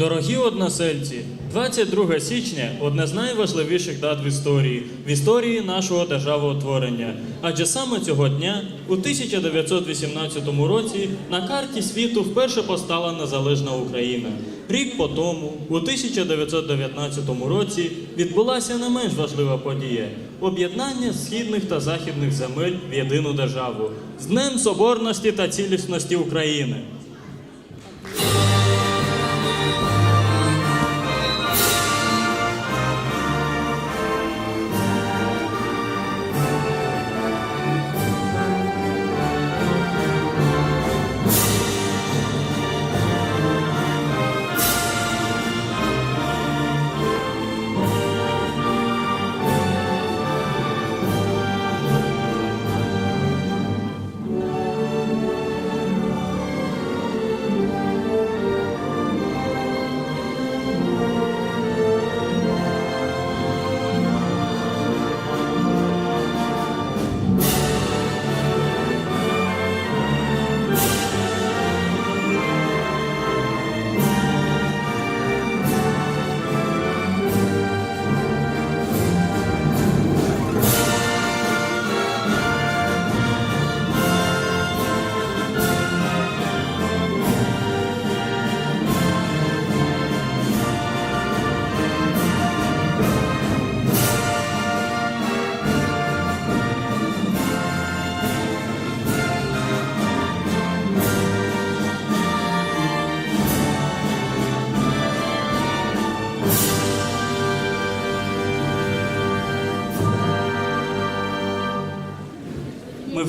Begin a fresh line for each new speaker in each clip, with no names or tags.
Дорогі односельці, 22 січня одне з найважливіших дат в історії, в історії нашого державоутворення. Адже саме цього дня, у 1918 році, на карті світу вперше постала незалежна Україна. Рік по тому, у 1919 році, відбулася не менш важлива подія об'єднання східних та західних земель в єдину державу з Днем Соборності та цілісності України.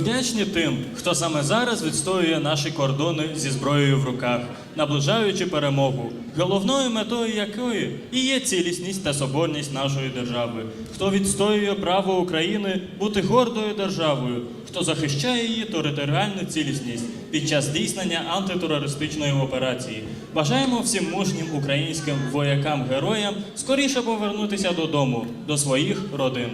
Вдячні тим, хто саме зараз відстоює наші кордони зі зброєю в руках, наближаючи перемогу, головною метою якої і є цілісність та соборність нашої держави, хто відстоює право України бути гордою державою, хто захищає її територіальну цілісність під час здійснення антитерористичної операції. Бажаємо всім мужнім українським воякам-героям скоріше повернутися додому, до своїх родин.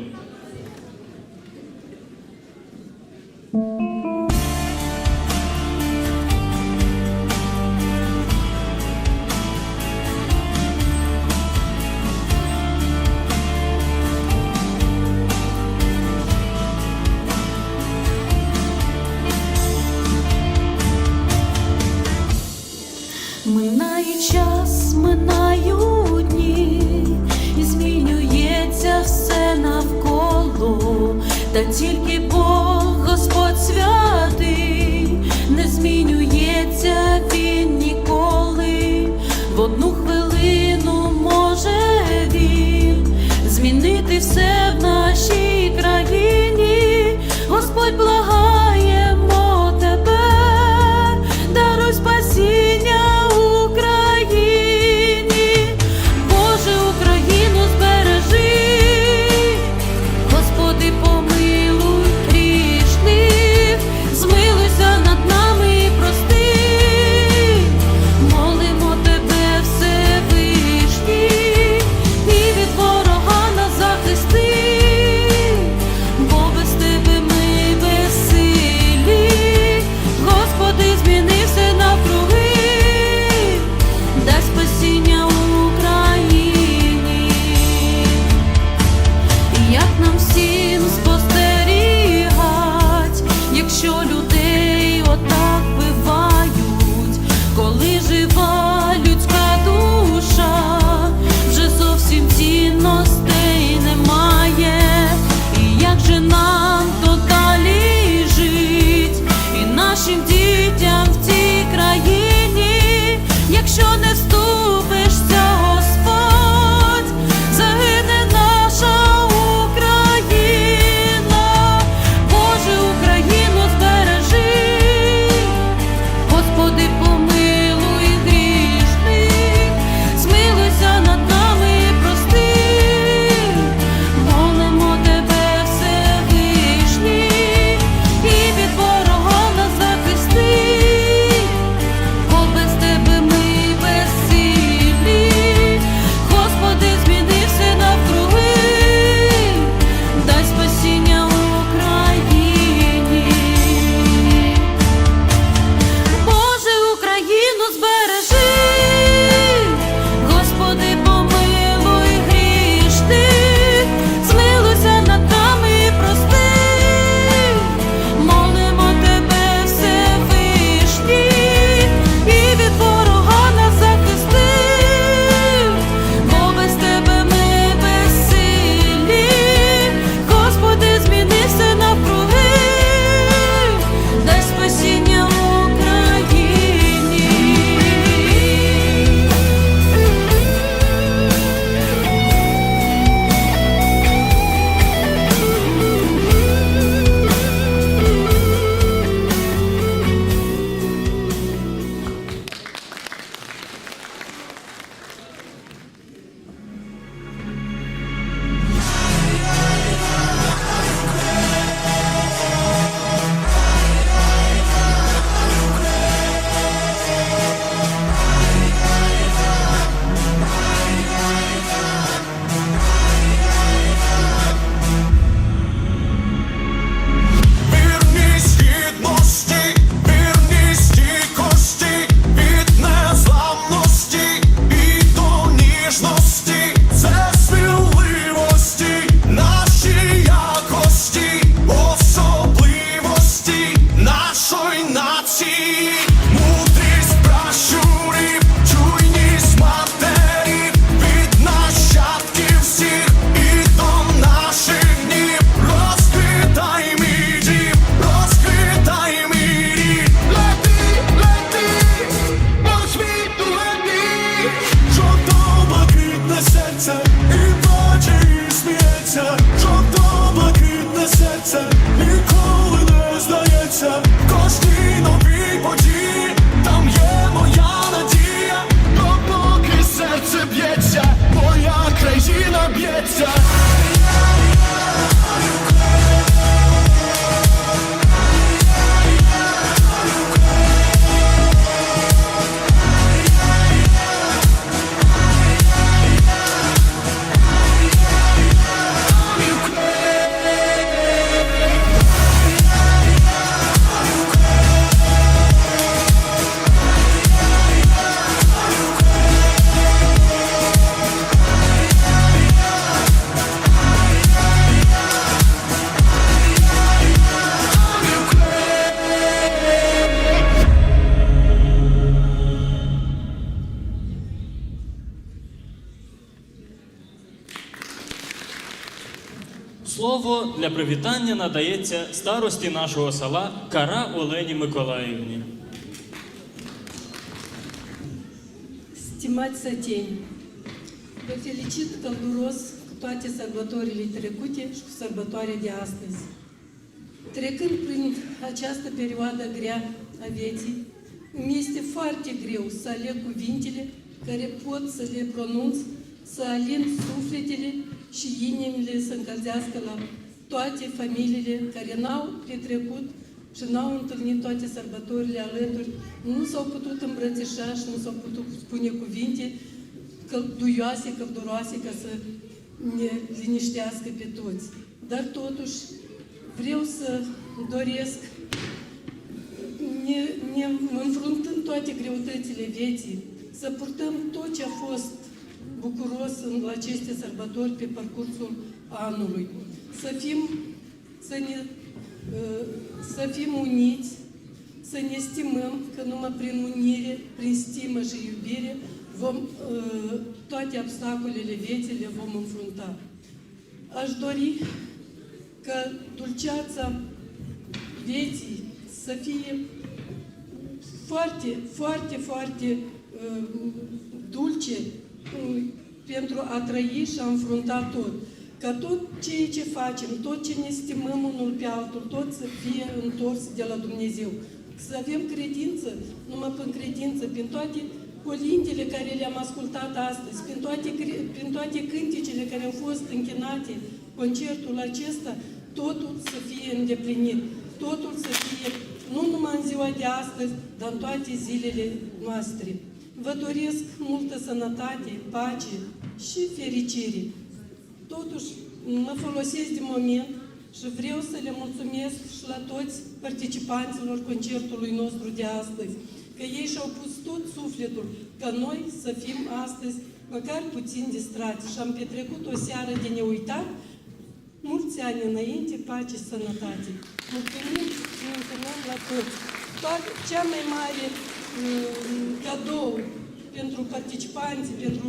Listen привітання надається старості нашого села Кара Олені Миколаївні.
Стимать Сатень. Vă felicit călduros cu toate sărbătorile trecute și cu sărbătoarea de astăzi. Trecând prin această perioadă grea a vieții, îmi este foarte greu să aleg cuvintele care pot să le pronunț, să alin sufletele și inimile să încălzească la toate familiile care n-au petrecut și n-au întâlnit toate sărbătorile alături, nu s-au putut îmbrățișa și nu s-au putut spune cuvinte călduioase, călduroase ca să ne liniștească pe toți. Dar totuși vreau să doresc, ne, ne înfruntând toate greutățile vieții, să purtăm tot ce a fost bucuros în aceste sărbători pe parcursul anului. Să fim, să ne, uh, să fim uniți, să ne stimăm, că numai prin unire, prin stimă și iubire, vom, uh, toate obstacolele vieții le vom înfrunta. Aș dori ca dulceața vieții să fie foarte, foarte, foarte uh, dulce uh, pentru a trăi și a înfrunta tot. Ca tot ceea ce facem, tot ce ne stimăm unul pe altul, tot să fie întors de la Dumnezeu. Să avem credință, numai prin credință, prin toate colintele care le-am ascultat astăzi, prin toate, cre- prin toate cântecele care au fost închinate, concertul acesta, totul să fie îndeplinit, totul să fie nu numai în ziua de astăzi, dar în toate zilele noastre. Vă doresc multă sănătate, pace și fericire. Totuși, mă folosesc de moment și vreau să le mulțumesc și la toți participanților concertului nostru de astăzi, că ei și-au pus tot sufletul ca noi să fim astăzi măcar puțin distrați și am petrecut o seară de neuitat mulți ani înainte, pace și sănătate. Mulțumim și mulțumim la toți. Toate, cea mai mare um, cadou pentru participanți, pentru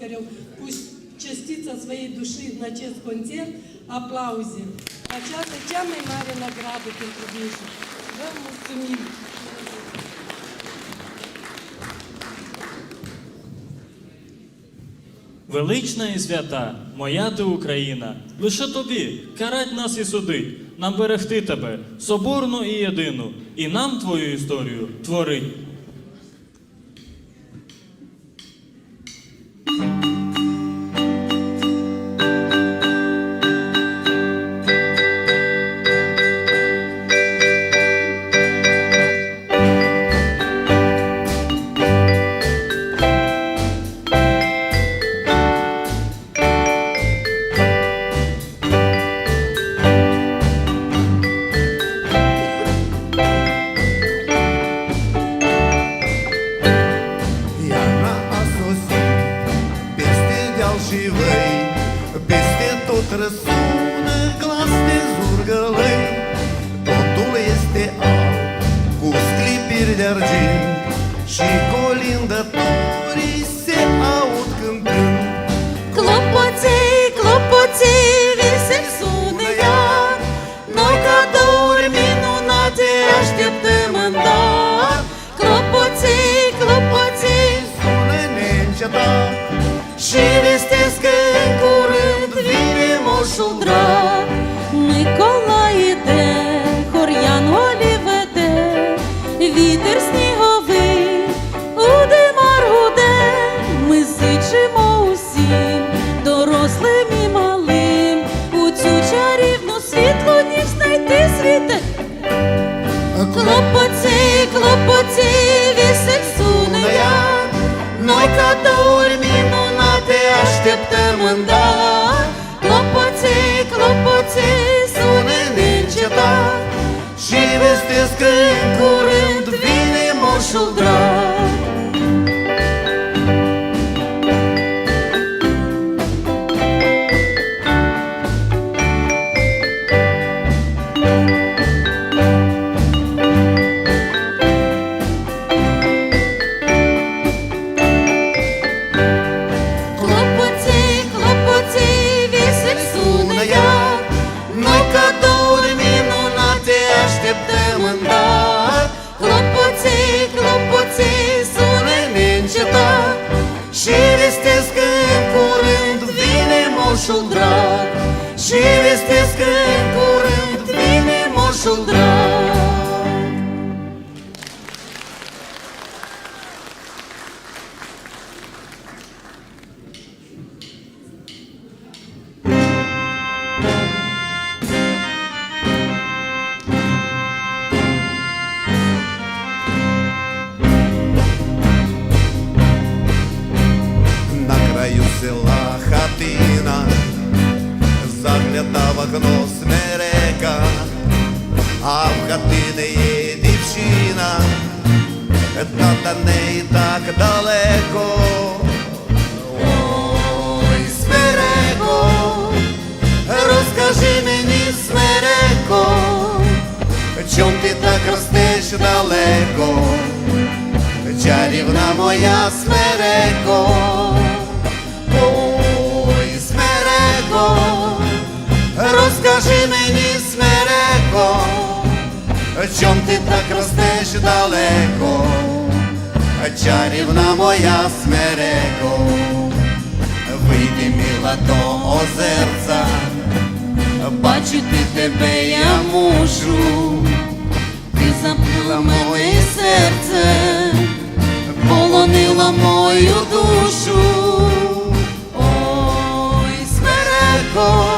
care au pus cestița своей duși în acest concert, aplauze. Aceasta e cea mai mare nagradă pentru dânsul. Vă mulțumim!
Велична і свята, моя ти Україна, лише тобі карать нас і судить, нам берегти тебе, соборну і єдину, і нам твою історію творить.
Că în curând vine moșul розкажи мені, смереко,
чом ти так ростеш далеко, чарівна моя смереко, вийди мила до озерця,
бачити тебе я мушу, ти заплила моє серце, полонила мою душу. Ой, смереко,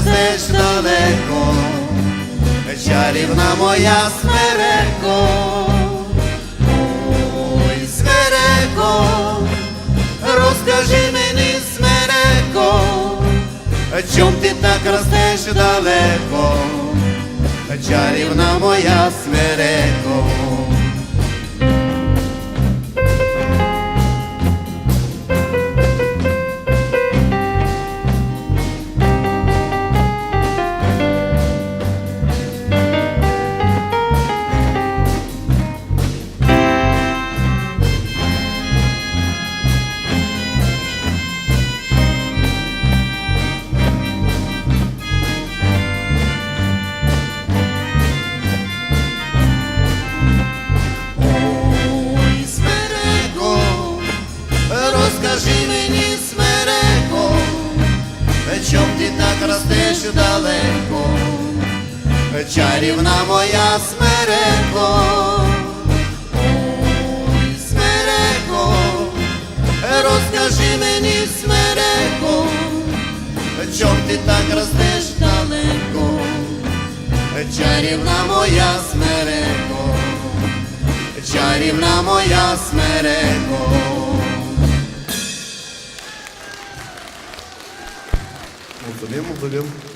Ростеш далеко, чарівна моя смереко,
ой, розкажи мені, смереко,
чом ти так ростеш далеко, чарівна моя смереко. Ростеш далеко, чарівна моя смереко,
ой, розкажи мені, смереко,
чом ти так ростеш
далеко,
чарівна моя смереко, чарівна моя смереко. Музолім, музолім.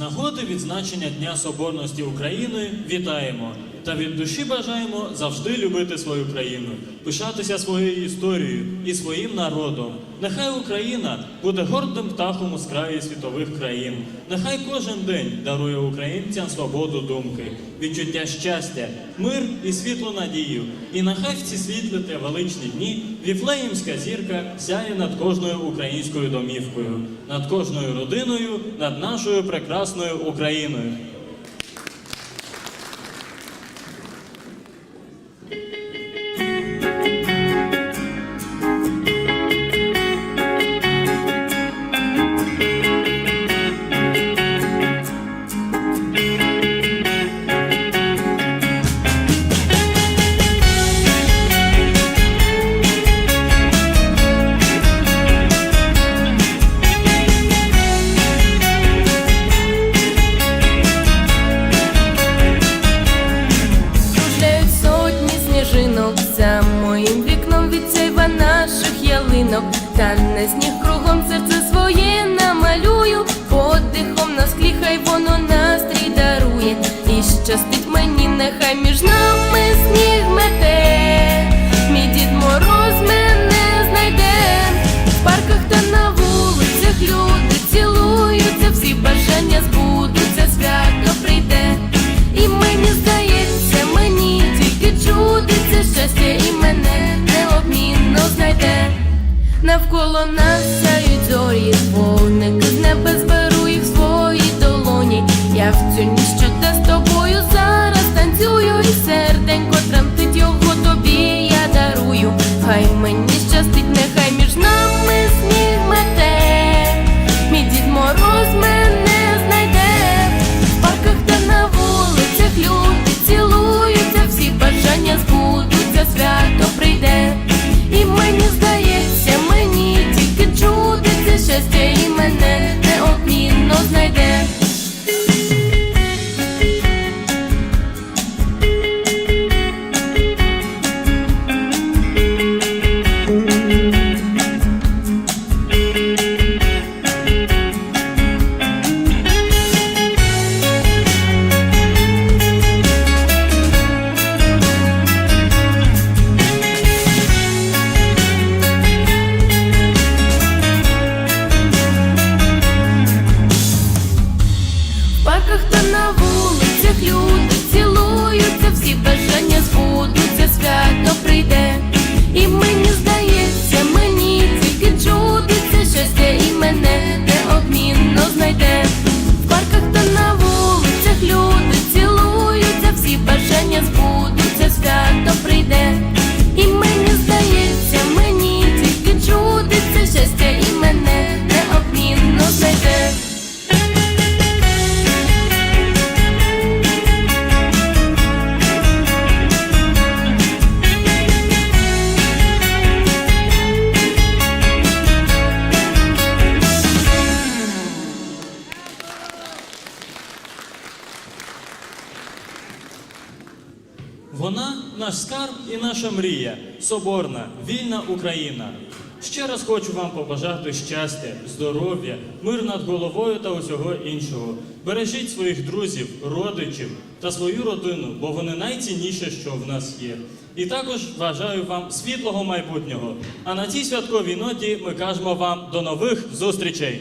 Нагоди відзначення Дня Соборності України вітаємо та від душі бажаємо завжди любити свою країну, пишатися своєю історією і своїм народом. Нехай Україна буде гордим птахом у скраї світових країн. Нехай кожен день дарує українцям свободу думки, відчуття щастя, мир і світлу надію. І нехай в ці світлі та величні дні віфлеємська зірка сяє над кожною українською домівкою, над кожною родиною, над нашою прекрасною Україною.
Hubo nada. мрія соборна, вільна Україна. Ще раз хочу вам побажати щастя, здоров'я, мир над головою та усього іншого. Бережіть своїх друзів, родичів та свою родину, бо вони найцінніше, що в нас є. І також бажаю вам світлого майбутнього. А на цій святковій ноті ми кажемо вам до нових зустрічей.